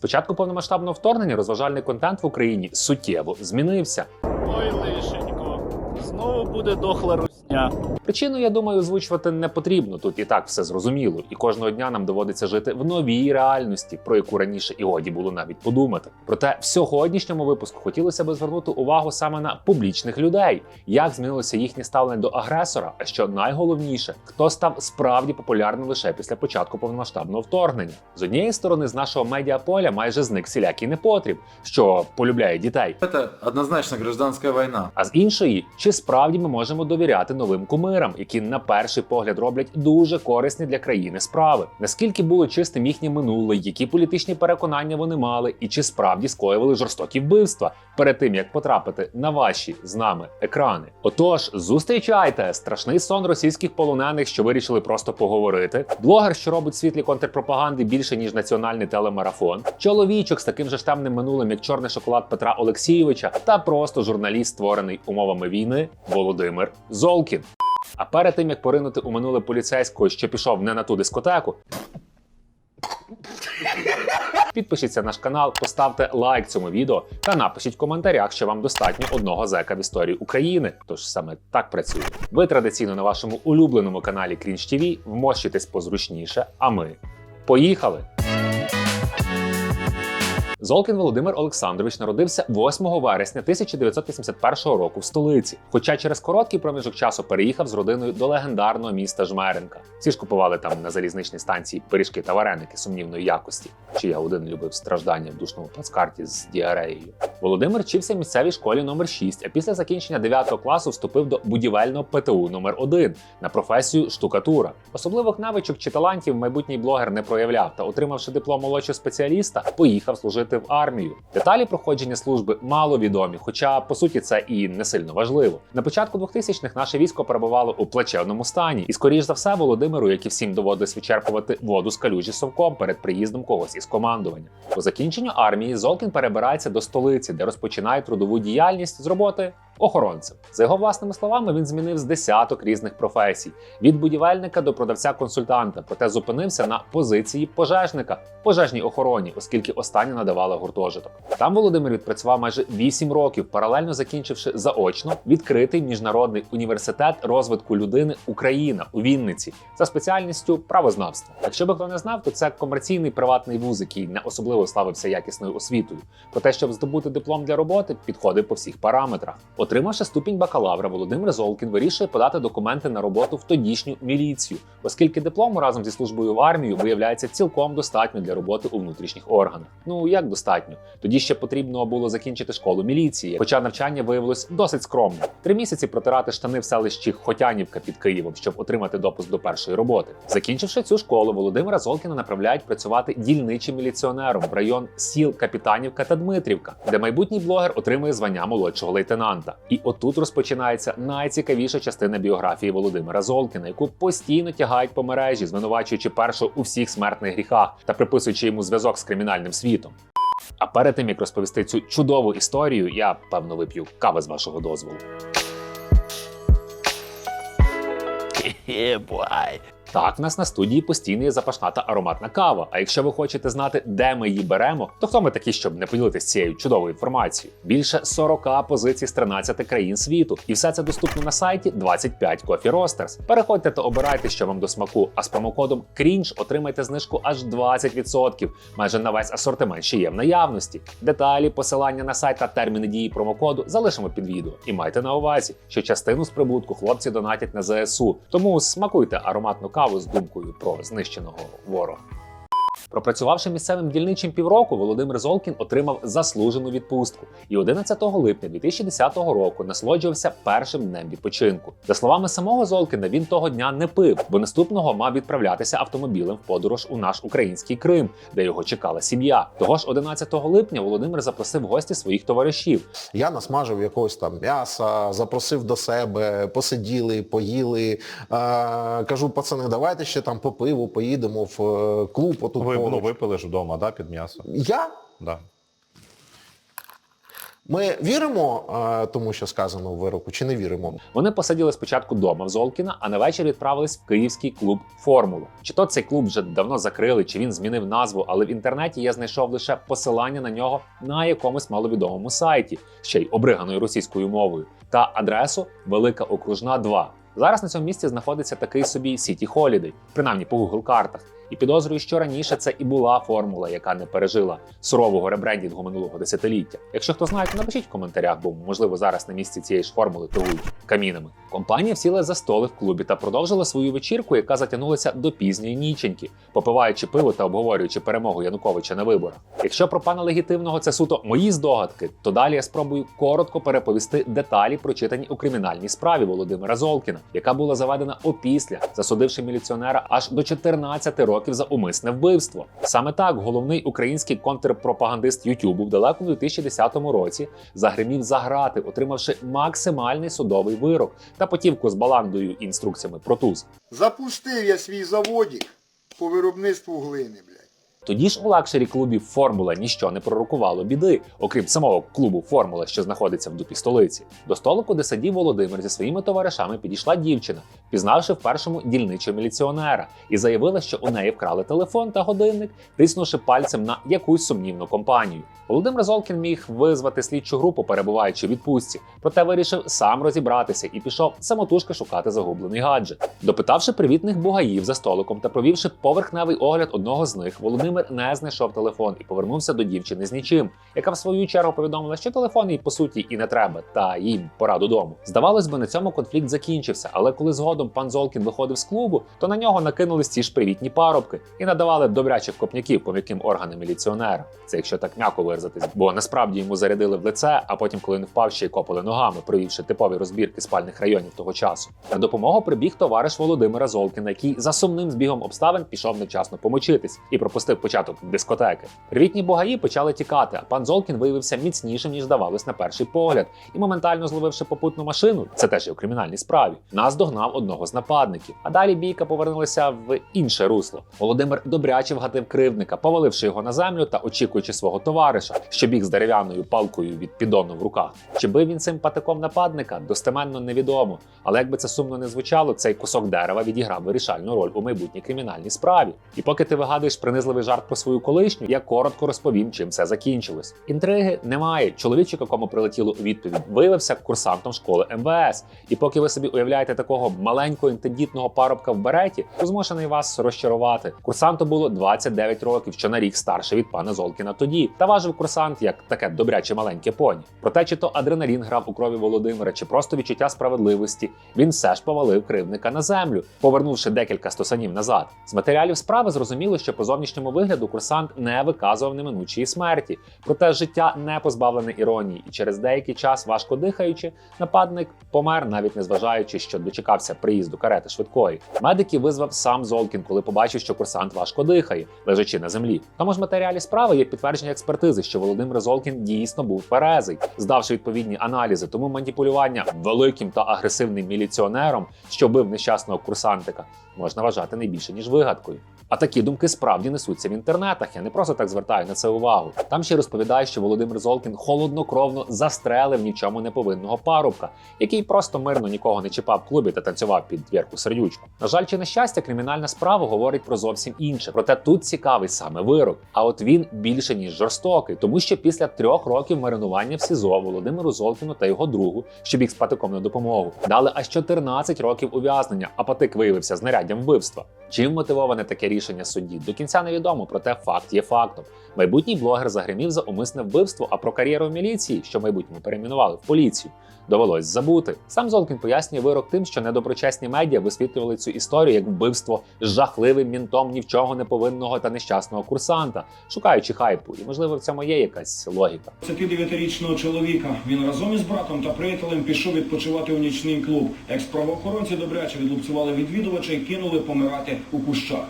початку повномасштабного вторгнення розважальний контент в Україні суттєво змінився. Ой, лишенько, знову буде дохла русня. Причину, я думаю, озвучувати не потрібно. Тут і так все зрозуміло, і кожного дня нам доводиться жити в новій реальності, про яку раніше і годі було навіть подумати. Проте в сьогоднішньому випуску хотілося би звернути увагу саме на публічних людей, як змінилося їхнє ставлення до агресора. А що найголовніше, хто став справді популярним лише після початку повномасштабного вторгнення. З однієї сторони, з нашого медіаполя майже зник всілякий непотріб, що полюбляє дітей. Это однозначно гражданская война. А з іншої, чи справді ми можемо довіряти новим кумирам, які на перший погляд роблять дуже корисні для країни справи? Наскільки було чистим їхнє минуле, які політичні переконання вони мали, і чи справді скоювали жорстокі вбивства перед тим як потрапити на ваші з нами екрани? Отож, зустрічайте страшний сон російських полонених, що вирішили просто поговорити. Блогер, що робить світлі контрпропаганди більше ніж національний телемарафон, чоловічок з таким же ж темним минулим, як чорний шоколад Петра Олексійовича, та просто журналіст, створений умовами війни Володимир Золкін. А перед тим як поринути у минуле поліцейського, що пішов не на ту дискотеку. Підпишіться на наш канал, поставте лайк цьому відео та напишіть в коментарях, що вам достатньо одного зека в історії України. Тож саме так працює. Ви традиційно на вашому улюбленому каналі Крінж ТВ вмощуйтесь позручніше. А ми поїхали! Золкін Володимир Олександрович народився 8 вересня 1981 року в столиці. Хоча через короткий проміжок часу переїхав з родиною до легендарного міста Жмеренка. Всі ж купували там на залізничній станції пиріжки та вареники сумнівної якості. Чи я один любив страждання в душному плацкарті з діареєю. Володимир вчився в місцевій школі номер 6, а після закінчення 9 класу вступив до будівельного ПТУ номер 1 на професію штукатура. Особливих навичок чи талантів майбутній блогер не проявляв та, отримавши диплом молодшого спеціаліста, поїхав служити в армію. Деталі проходження служби мало відомі, хоча по суті це і не сильно важливо. На початку 2000-х наше військо перебувало у плачевному стані, і скоріш за все, Володимиру, як і всім доводилось вичерпувати воду з калюжі совком перед приїздом когось із командування. По закінченню армії Золкін перебирається до столиці, де розпочинає трудову діяльність з роботи охоронцем. За його власними словами, він змінив з десяток різних професій від будівельника до продавця-консультанта, проте зупинився на позиції пожежника пожежній охороні, оскільки останнє надавала гуртожиток. Там Володимир відпрацював майже 8 років, паралельно закінчивши заочно відкритий міжнародний університет розвитку людини Україна у Вінниці за спеціальністю правознавства. Якщо би хто не знав, то це комерційний приватний вуз, який не особливо славився якісною освітою. Проте, щоб здобути диплом для роботи, підходив по всіх параметрах. Отримавши ступінь бакалавра, Володимир Золкін вирішує подати документи на роботу в тодішню міліцію, оскільки диплому разом зі службою в армію виявляється цілком достатньо для роботи у внутрішніх органах. Ну як достатньо? Тоді ще потрібно було закінчити школу міліції, хоча навчання виявилось досить скромним. Три місяці протирати штани в селищі Хотянівка під Києвом, щоб отримати допуск до першої роботи. Закінчивши цю школу, Володимира Золкіна направляють працювати дільничим міліціонером в район сіл Капітанівка та Дмитрівка, де майбутній блогер отримує звання молодшого лейтенанта. І отут розпочинається найцікавіша частина біографії Володимира Золкіна, яку постійно тягають по мережі, звинувачуючи першого у всіх смертних гріхах та приписуючи йому зв'язок з кримінальним світом. А перед тим як розповісти цю чудову історію, я певно вип'ю кави з вашого дозволу. Так, в нас на студії постійно є запашна та ароматна кава. А якщо ви хочете знати, де ми її беремо, то хто ми такі, щоб не поділитися цією чудовою інформацією? Більше 40 позицій з 13 країн світу, і все це доступно на сайті 25 Coffee Roasters. Переходьте та обирайте, що вам до смаку. А з промокодом CRINGE отримайте знижку аж 20%, майже на весь асортимент, що є в наявності. Деталі, посилання на сайт та терміни дії промокоду залишимо під відео. І майте на увазі, що частину з прибутку хлопці донатять на ЗСУ. Тому смакуйте ароматну каву з думкою про знищеного ворога. Пропрацювавши місцевим дільничим півроку, Володимир Золкін отримав заслужену відпустку і 11 липня 2010 року насолоджувався першим днем відпочинку. За словами самого Золкіна, він того дня не пив, бо наступного мав відправлятися автомобілем в подорож у наш український Крим, де його чекала сім'я. Того ж 11 липня Володимир запросив гості своїх товаришів. Я насмажив якогось там м'яса, запросив до себе, посиділи, поїли. Е, кажу, пацани, давайте ще там по пиву поїдемо в е, клуб. Отут Ви ну, випили ж вдома, да, під м'ясо? Я? Да. Ми віримо е, тому, що сказано в вироку, чи не віримо? Вони посиділи спочатку дома в Золкіна, а на вечір відправились в київський клуб Формула. Чи то цей клуб вже давно закрили, чи він змінив назву, але в інтернеті я знайшов лише посилання на нього на якомусь маловідомому сайті, ще й обриганою російською мовою, та адресу Велика Окружна 2. Зараз на цьому місці знаходиться такий собі Сіті Холідей, принаймні по Google картах. І підозрюю, що раніше це і була формула, яка не пережила сурового ребрендінгу минулого десятиліття. Якщо хто знає, то напишіть в коментарях, бо можливо зараз на місці цієї ж формули торгують камінами. Компанія сіла за столи в клубі та продовжила свою вечірку, яка затягнулася до пізньої ніченьки, попиваючи пиво та обговорюючи перемогу Януковича на виборах. Якщо про пана легітимного це суто мої здогадки, то далі я спробую коротко переповісти деталі, прочитані у кримінальній справі Володимира Золкіна, яка була заведена опісля, засудивши міліціонера аж до 14 років за умисне вбивство. Саме так головний український контрпропагандист Ютубу в далекому 2010 році загримів за грати, отримавши максимальний судовий вирок та потівку з баландою і інструкціями про туз. Запустив я свій заводік по виробництву глини, блядь. Тоді ж у лакшері клубі Формула ніщо не пророкувало біди, окрім самого клубу Формула, що знаходиться в дупі столиці. До столику, де сидів Володимир зі своїми товаришами, підійшла дівчина, пізнавши в першому дільничого міліціонера, і заявила, що у неї вкрали телефон та годинник, тиснувши пальцем на якусь сумнівну компанію. Володимир Золкін міг визвати слідчу групу, перебуваючи в відпустці, проте вирішив сам розібратися і пішов самотужки шукати загублений гаджет. Допитавши привітних бугаїв за столиком та провівши поверхневий огляд одного з них, Володимир не знайшов телефон і повернувся до дівчини з нічим, яка в свою чергу повідомила, що телефон їй по суті і не треба, та їм пора додому. Здавалось би, на цьому конфлікт закінчився, але коли згодом пан Золкін виходив з клубу, то на нього накинулись ті ж привітні парубки і надавали добрячих копняків по м'яким органам міліціонера. Це якщо так м'яко виразитись, бо насправді йому зарядили в лице, а потім, коли він впав, ще й копали ногами, провівши типові розбірки спальних районів того часу. На допомогу прибіг товариш Володимира Золкіна, який за сумним збігом обставин пішов невчасно помочитись і пропустив початок дискотеки. Привітні богаї почали тікати, а пан Золкін виявився міцнішим ніж здавалось на перший погляд, і моментально зловивши попутну машину, це теж є у кримінальній справі, наздогнав одного з нападників. А далі бійка повернулася в інше русло. Володимир добряче вгатив кривдника, поваливши його на землю та очікуючи свого товариша, що біг з дерев'яною палкою від піддону в руках. Чи бив він цим патиком нападника, достеменно невідомо. Але якби це сумно не звучало, цей кусок дерева відіграв вирішальну роль у майбутній кримінальній справі. І поки ти вигадуєш принизливий жарт про свою колишню, я коротко розповім, чим все закінчилось. Інтриги немає. Чоловічок, якому прилетіло у відповідь, виявився курсантом школи МВС. І поки ви собі уявляєте такого маленького інтендітного парубка в береті, то змушений вас розчарувати. Курсанту було 29 років, що на рік старше від пана Золкіна тоді. Та важив курсант як таке добряче маленьке поні. Проте, чи то адреналін грав у крові Володимира, чи просто відчуття справедливості, він все ж повалив кривдника на землю, повернувши декілька стосанів назад. З матеріалів справи зрозуміло, що по зовнішньому вигляду курсант не виказував неминучої смерті. Проте життя не позбавлене іронії, і через деякий час, важко дихаючи, нападник помер, навіть не зважаючи, що дочекався приїзду карети швидкої. Медиків визвав сам Золкін, коли побачив, що курсант важко дихає, лежачи на землі. Тому ж матеріалі справи є підтвердження експертизи, що Володимир Золкін дійсно був тверезий, здавши відповідні аналізи. Тому маніпулювання великим та агресивним міліціонером, що вбив нещасного курсантика, можна вважати не більше ніж вигадкою. А такі думки справді несуться в інтернетах. Я не просто так звертаю на це увагу. Там ще розповідає, що Володимир Золкін холоднокровно застрелив нічому не повинного парубка, який просто мирно нікого не чіпав клубі та танцював під вірку сердючку. На жаль, чи на щастя, кримінальна справа говорить про зовсім інше. Проте тут цікавий саме вирок. А от він більше ніж жорстокий, тому що після трьох років маринування в СІЗО Володимиру Золкіну та його другу, що біг з на допомогу, дали аж 14 років ув'язнення, а патик виявився знаряддям вбивства. Чим мотивоване таке рішення судді? До кінця невідомо, проте факт є фактом. Майбутній блогер загримів за умисне вбивство, а про кар'єру в міліції, що в майбутньому перейменували в поліцію, довелось забути. Сам Золкін пояснює вирок тим, що недоброчесні медіа висвітлювали цю історію як вбивство з жахливим мінтом ні в чого не повинного та нещасного курсанта, шукаючи хайпу. І можливо в цьому є якась логіка. 29-річного чоловіка. Він разом із братом та приятелем пішов відпочивати у нічний клуб. Екс-правоохоронці добряче відлупцювали відвідувача і кинули помирати у кущах.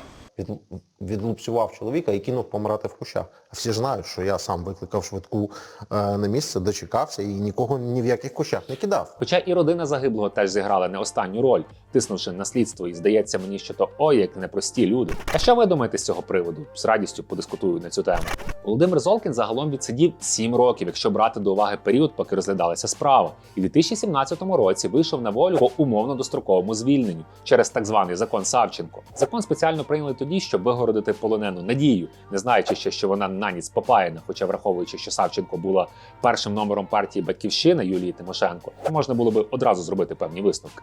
Від... відлупцював чоловіка і кинув помирати в кущах. А всі знають, що я сам викликав швидку е, на місце, дочекався і нікого ні в яких кущах не кидав. Хоча і родина загиблого теж зіграла не останню роль, тиснувши на слідство, і здається мені, що то ой, як непрості люди. А що ви думаєте з цього приводу? З радістю подискутую на цю тему. Володимир Золкін загалом відсидів 7 років, якщо брати до уваги період, поки розглядалася справа, і в 2017 році вийшов на волю по умовно достроковому звільненню через так званий закон Савченко. Закон спеціально прийняли тоді, щоб вигородити полонену надію, не знаючи ще, що вона на ніц попаяна, хоча враховуючи, що Савченко була першим номером партії Батьківщина Юлії Тимошенко, можна було би одразу зробити певні висновки.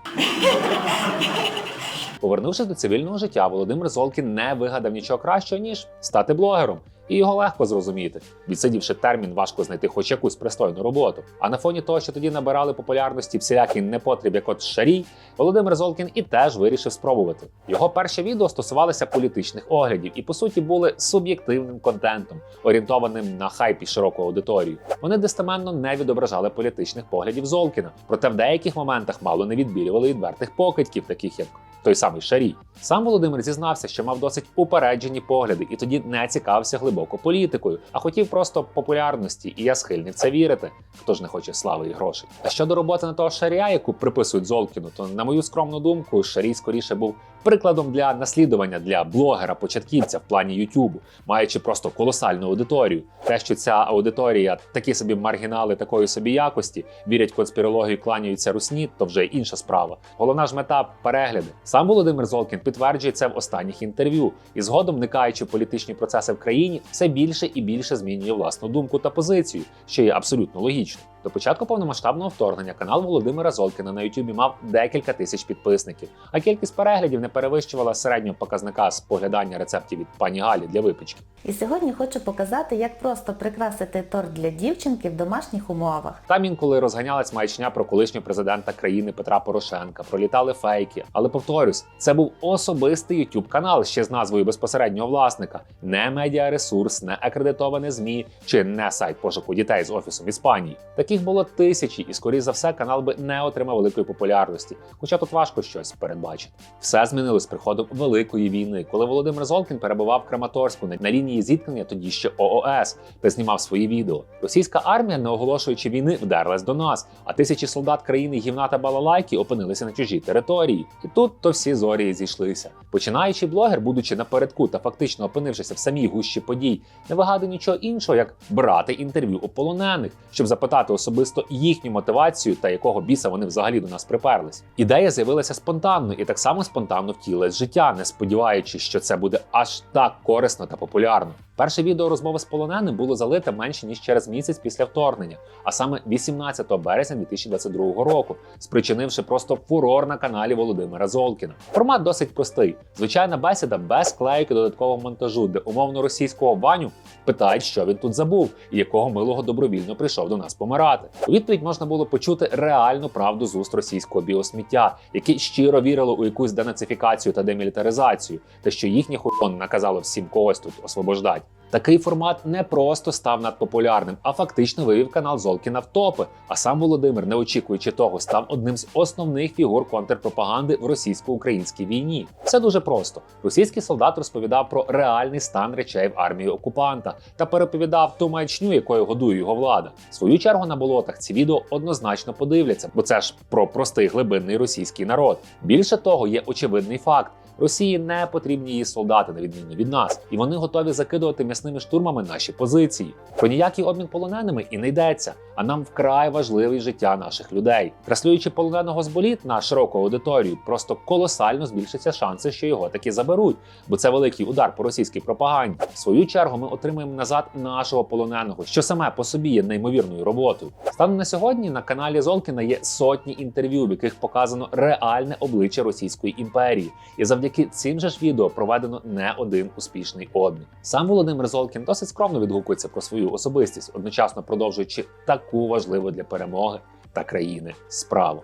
Повернувшись до цивільного життя, Володимир Золкін не вигадав нічого кращого, ніж стати блогером. І його легко зрозуміти. Відсидівши термін, важко знайти хоч якусь пристойну роботу. А на фоні того, що тоді набирали популярності всілякі непотріб, як от шарій, Володимир Золкін і теж вирішив спробувати. Його перші відео стосувалися політичних оглядів і по суті були суб'єктивним контентом, орієнтованим на хайп і широку аудиторію. Вони достеменно не відображали політичних поглядів Золкіна, проте в деяких моментах мало не відбілювали відвертих покидьків, таких як той самий Шарій. Сам Володимир зізнався, що мав досить упереджені погляди і тоді не цікавився глибоко політикою, а хотів просто популярності, і я схильний в це вірити. Хто ж не хоче слави і грошей. А щодо роботи на того Шарія, яку приписують Золкіну, то на мою скромну думку, Шарій скоріше був прикладом для наслідування для блогера-початківця в плані Ютубу, маючи просто колосальну аудиторію. Те, що ця аудиторія такі собі маргінали такої собі якості, вірять в конспірологію, кланяються русні, то вже інша справа. Головна ж мета перегляди. Сам Володимир Золкін підтверджує це в останніх інтерв'ю і згодом, вникаючи в політичні процеси в країні, все більше і більше змінює власну думку та позицію, що є абсолютно логічно. До початку повномасштабного вторгнення канал Володимира Золкіна на Ютубі мав декілька тисяч підписників, а кількість переглядів не перевищувала середнього показника споглядання рецептів від пані Галі для випічки. І сьогодні хочу показати, як просто прикрасити торт для дівчинки в домашніх умовах. Там інколи розганялась маячня про колишнього президента країни Петра Порошенка, пролітали фейки. Але повторюсь, це був особистий youtube канал ще з назвою безпосереднього власника, не медіаресурс, не акредитоване змі чи не сайт пошуку дітей з офісом Іспанії. Таких було тисячі, і скоріш за все, канал би не отримав великої популярності. Хоча тут важко щось передбачити. Все змінилось з приходом великої війни, коли Володимир Золкін перебував в Краматорську на- на лінії зіткнення тоді ще ООС, та знімав свої відео. Російська армія, не оголошуючи війни, вдерлась до нас, а тисячі солдат країни гівна та балалайки опинилися на чужій території. І тут то всі зорі зійшлися. Починаючи блогер, будучи напередку та фактично опинившися в самій гущі подій, не вигадує нічого іншого, як брати інтерв'ю у полонених, щоб запитати особисто їхню мотивацію та якого біса вони взагалі до нас приперлись. Ідея з'явилася спонтанно і так само спонтанно втілилась в життя, не сподіваючись, що це буде аж так корисно та популярно. Перше відео розмови з полоненим було залите менше ніж через місяць після вторгнення, а саме 18 березня 2022 року, спричинивши просто фурор на каналі Володимира Золкіна. Формат досить простий: звичайна бесіда без клейки додаткового монтажу, де умовно російського Ваню питають, що він тут забув і якого милого добровільно прийшов до нас помирати. У відповідь можна було почути реальну правду з уст російського біосміття, яке щиро вірило у якусь денацифікацію та демілітаризацію, та що їхнє хуйон наказало всім когось тут освобождати. Такий формат не просто став надпопулярним, а фактично вивів канал Золкіна в топи. А сам Володимир, не очікуючи того, став одним з основних фігур контрпропаганди в російсько-українській війні. Все дуже просто. Російський солдат розповідав про реальний стан речей в армії окупанта та переповідав ту маячню, якою годує його влада. В свою чергу на болотах ці відео однозначно подивляться, бо це ж про простий глибинний російський народ. Більше того, є очевидний факт. Росії не потрібні її солдати, на відміну від нас, і вони готові закидувати м'ясними штурмами наші позиції. Про ніякий обмін полоненими і не йдеться. А нам вкрай важливе життя наших людей. Транслюючи полоненого з боліт на широку аудиторію, просто колосально збільшаться шанси, що його таки заберуть, бо це великий удар по російській пропаганді. В свою чергу ми отримуємо назад нашого полоненого, що саме по собі є неймовірною роботою. Станом на сьогодні на каналі Золкіна є сотні інтерв'ю, в яких показано реальне обличчя Російської імперії, і завдяки цим же ж відео проведено не один успішний обмін. Сам Володимир Золкін досить скромно відгукується про свою особистість, одночасно продовжуючи таку важливу для перемоги та країни справу.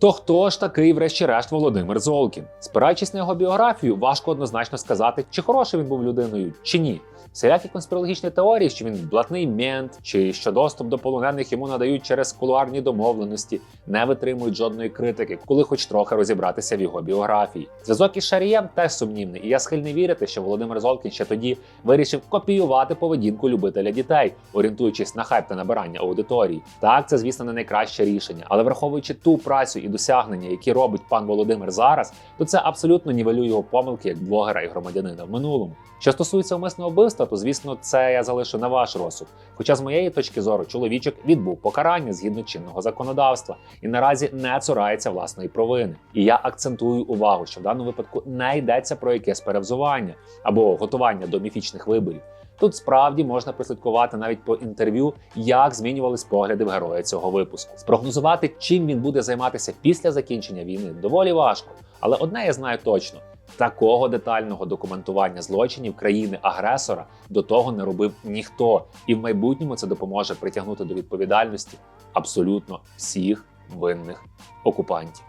То хто ж такий, врешті-решт, Володимир Золкін? Спираючись на його біографію, важко однозначно сказати, чи хороший він був людиною, чи ні. Всілякі конспірологічні теорії, що він блатний мент, чи що доступ до полонених йому надають через кулуарні домовленості, не витримують жодної критики, коли хоч трохи розібратися в його біографії. Зв'язок із Шарієм теж сумнівний, і я схильний вірити, що Володимир Золкін ще тоді вирішив копіювати поведінку любителя дітей, орієнтуючись на хайп та набирання аудиторії. Так, це звісно не найкраще рішення, але враховуючи ту працю і досягнення, які робить пан Володимир зараз, то це абсолютно нівелює його помилки як блогера і громадянина в минулому. Що стосується умисного вбивства, то звісно це я залишу на ваш розсуд. Хоча з моєї точки зору чоловічок відбув покарання згідно чинного законодавства і наразі не цурається власної провини. І я акцентую увагу, що в даному випадку не йдеться про якесь перевзування або готування до міфічних виборів. Тут справді можна прислідкувати навіть по інтерв'ю, як змінювались погляди в героя цього випуску. Спрогнозувати, чим він буде займатися після закінчення війни, доволі важко. Але одне я знаю точно: такого детального документування злочинів країни-агресора до того не робив ніхто, і в майбутньому це допоможе притягнути до відповідальності абсолютно всіх винних окупантів.